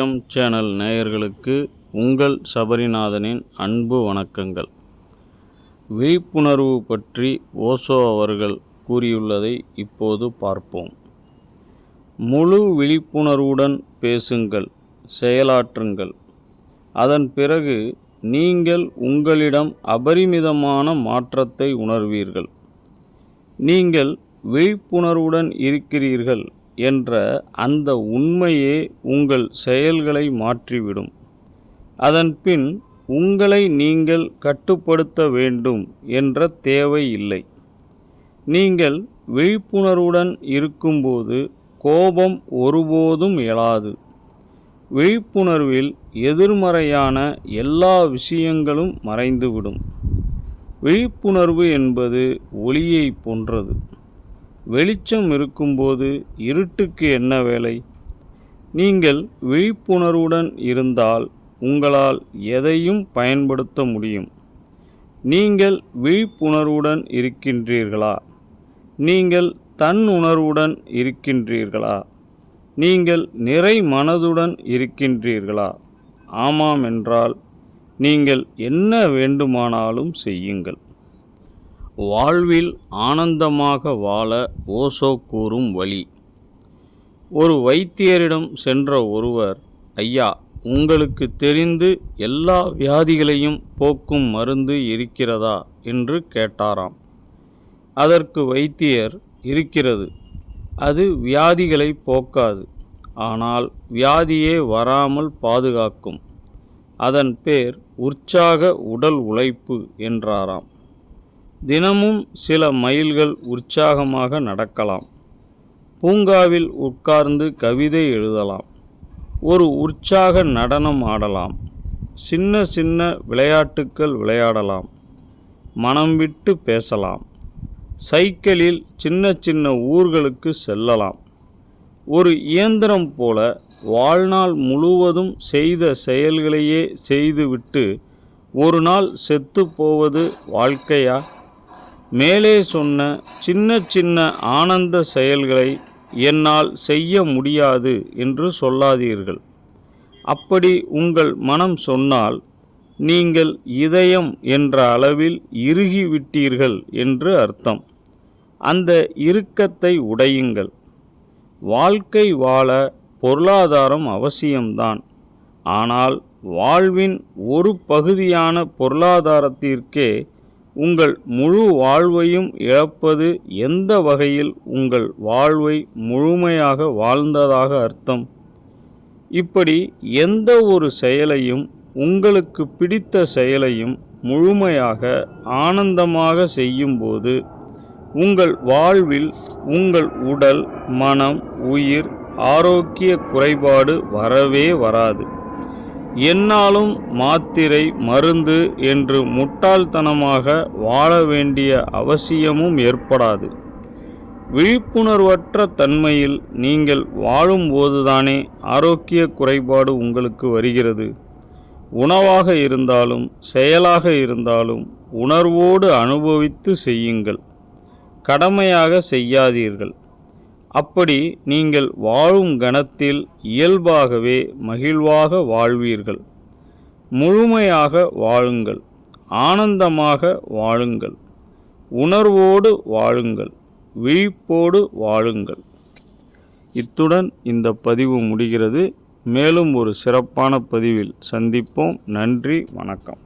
M channel நேயர்களுக்கு உங்கள் சபரிநாதனின் அன்பு வணக்கங்கள். விழிப்புணர்வு பற்றி ஓசோ அவர்கள் கூறியுள்ளதை இப்போது பார்ப்போம். முழு விழிப்புணர்வுடன் பேசுங்கள் செயலாற்றுங்கள். அதன் பிறகு நீங்கள் உங்களிடம் அபரிமிதமான மாற்றத்தை உணர்வீர்கள். நீங்கள் விழிப்புணர்வுடன் இருக்கிறீர்கள் என்ற அந்த உண்மையே உங்கள் செயல்களை மாற்றிவிடும். அதன்பின் உங்களை நீங்கள் கட்டுப்படுத்த வேண்டும் என்ற தேவை இல்லை. நீங்கள் விழிப்புணர்வுடன் இருக்கும்போது கோபம் ஒருபோதும் எழாது. விழிப்புணர்வில் எதிர்மறையான எல்லா விஷயங்களும் மறைந்துவிடும். விழிப்புணர்வு என்பது ஒளியை போன்றது. வெளிச்சம் இருக்கும்போது இருட்டுக்கு என்ன வேலை? நீங்கள் விழிப்புணர்வுடன் இருந்தால் உங்களால் எதையும் பயன்படுத்த முடியும். நீங்கள் விழிப்புணர்வுடன் இருக்கின்றீர்களா? நீங்கள் தன் உணர்வுடன் இருக்கின்றீர்களா? நீங்கள் நிறை மனதுடன் இருக்கின்றீர்களா? ஆமாம் என்றால் நீங்கள் என்ன வேண்டுமானாலும் செய்யுங்கள். வாழ்வில் ஆனந்தமாக வாழ ஓசோ கூறும் வழி. ஒரு வைத்தியரிடம் சென்ற ஒருவர் ஐயா உங்களுக்கு தெரிந்து எல்லா வியாதிகளையும் போக்கும் மருந்து இருக்கிறதா என்று கேட்டாராம். அதற்கு வைத்தியர் இருக்கிறது. அது வியாதிகளை போக்காது. ஆனால் வியாதியே வராமல் பாதுகாக்கும். அதன் பேர் உற்சாக உடல் உழைப்பு என்றாராம். தினமும் சில மைல்கள் உற்சாகமாக நடக்கலாம். பூங்காவில் உட்கார்ந்து கவிதை எழுதலாம். ஒரு உற்சாக நடனம் ஆடலாம். சின்ன சின்ன விளையாட்டுக்கள் விளையாடலாம். மனம் விட்டு பேசலாம். சைக்கிளில் சின்ன சின்ன ஊர்களுக்கு செல்லலாம். ஒரு இயந்திரம் போல வாழ்நாள் முழுவதும் செய்த செயல்களையே செய்துவிட்டு ஒரு நாள் செத்து போவது வாழ்க்கையா? மேலே சொன்ன சின்ன சின்ன ஆனந்த செயல்களை என்னால் செய்ய முடியாது என்று சொல்லாதீர்கள். அப்படி உங்கள் மனம் சொன்னால் நீங்கள் இதயம் என்ற அளவில் இறுகிவிட்டீர்கள் என்று அர்த்தம். அந்த இறுக்கத்தை உடையுங்கள். வாழ்க்கை வாழ பொருளாதாரம் அவசியம்தான். ஆனால் வாழ்வின் ஒரு பகுதியான பொருளாதாரத்திற்கே உங்கள் முழு வாழ்வையும் இழப்பது எந்த வகையில் உங்கள் வாழ்வை முழுமையாக வாழ்ந்ததாக அர்த்தம்? இப்படி எந்த ஒரு செயலையும் உங்களுக்கு பிடித்த செயலையும் முழுமையாக ஆனந்தமாக செய்யும்போது உங்கள் வாழ்வில் உங்கள் உடல் மனம் உயிர் ஆரோக்கிய குறைபாடு வரவே வராது. என்னாலும் மாத்திரை மருந்து என்று முட்டாள்தனமாக வாழ வேண்டிய அவசியமும் ஏற்படாது. விழிப்புணர்வற்ற தன்மையில் நீங்கள் வாழும்போதுதானே ஆரோக்கிய குறைபாடு உங்களுக்கு வருகிறது. உணவாக இருந்தாலும் செயலாக இருந்தாலும் உணர்வோடு அனுபவித்து செய்யுங்கள். கடமையாக செய்யாதீர்கள். அப்படி நீங்கள் வாழும் கணத்தில் இயல்பாகவே மகிழ்வாக வாழ்வீர்கள். முழுமையாக வாழுங்கள். ஆனந்தமாக வாழுங்கள். உணர்வோடு வாழுங்கள். விழிப்போடு வாழுங்கள். இத்துடன் இந்த பதிவு முடிகிறது. மேலும் ஒரு சிறப்பான பதிவில் சந்திப்போம். நன்றி. வணக்கம்.